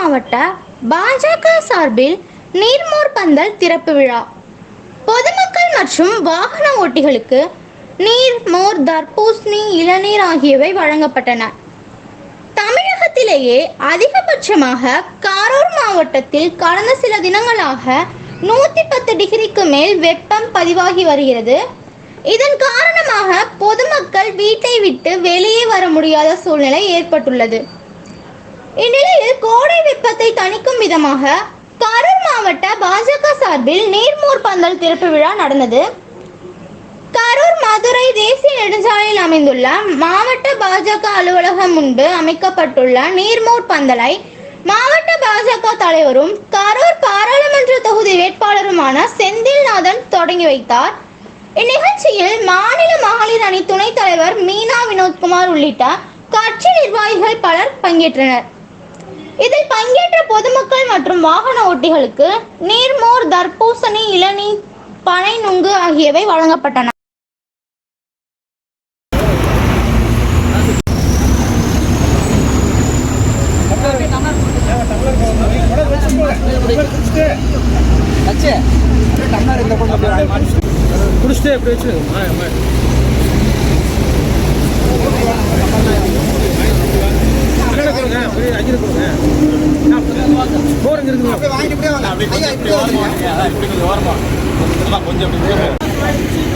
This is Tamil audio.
மாவட்ட பாஜக சார்பில் நீர்மோர் பந்தல் திறப்பு விழா. பொதுமக்கள் மற்றும் வாகன ஓட்டிகளுக்கு நீர் மோர் தர்பூசணி இளநீர் ஆகியவை வழங்கப்பட்டன. தமிழகத்திலேயே அதிகபட்சமாக காரூர் மாவட்டத்தில் கடந்த சில தினங்களாக நூற்றி பத்து டிகிரிக்கு மேல் வெப்பம் பதிவாகி வருகிறது. இதன் காரணமாக பொதுமக்கள் வீட்டை விட்டு வெளியே வர முடியாத சூழ்நிலை ஏற்பட்டுள்ளது. இந்நிலையில் கோடை வெப்பத்தை தணிக்கும் விதமாக கரூர் மாவட்ட பாஜக சார்பில் நீர்மோர் பந்தல் திறப்பு விழா நடந்தது. கரூர் மதுரை தேசிய நெடுஞ்சாலையில் அமைந்துள்ள மாவட்ட பாஜக அலுவலகம் முன்பு அமைக்கப்பட்டுள்ள நீர்மோர் பந்தலை மாவட்ட பாஜக தலைவரும் கரூர் பாராளுமன்ற தொகுதி வேட்பாளருமான செந்தில்நாதன் தொடங்கி வைத்தார். இந்நிகழ்ச்சியில் மாநில மகளிர் அணி துணைத் தலைவர் மீனா வினோத்குமார் உள்ளிட்ட கட்சி நிர்வாகிகள் பலர் பங்கேற்றனர். இதில் பங்கேற்ற பொதுமக்கள் மற்றும் வாகன ஓட்டிகளுக்கு நீர்மோர் தர்பூசணி இளநீர் பனை நுங்கு ஆகியவை வழங்கப்பட்டன. அச்சே எப்படி இந்த போருங்க இருக்குங்க அப்படியே வாங்கிட்டு இப்படியே வாங்க. ஐயா இப்படியே வாங்க. கொஞ்சம் அப்படி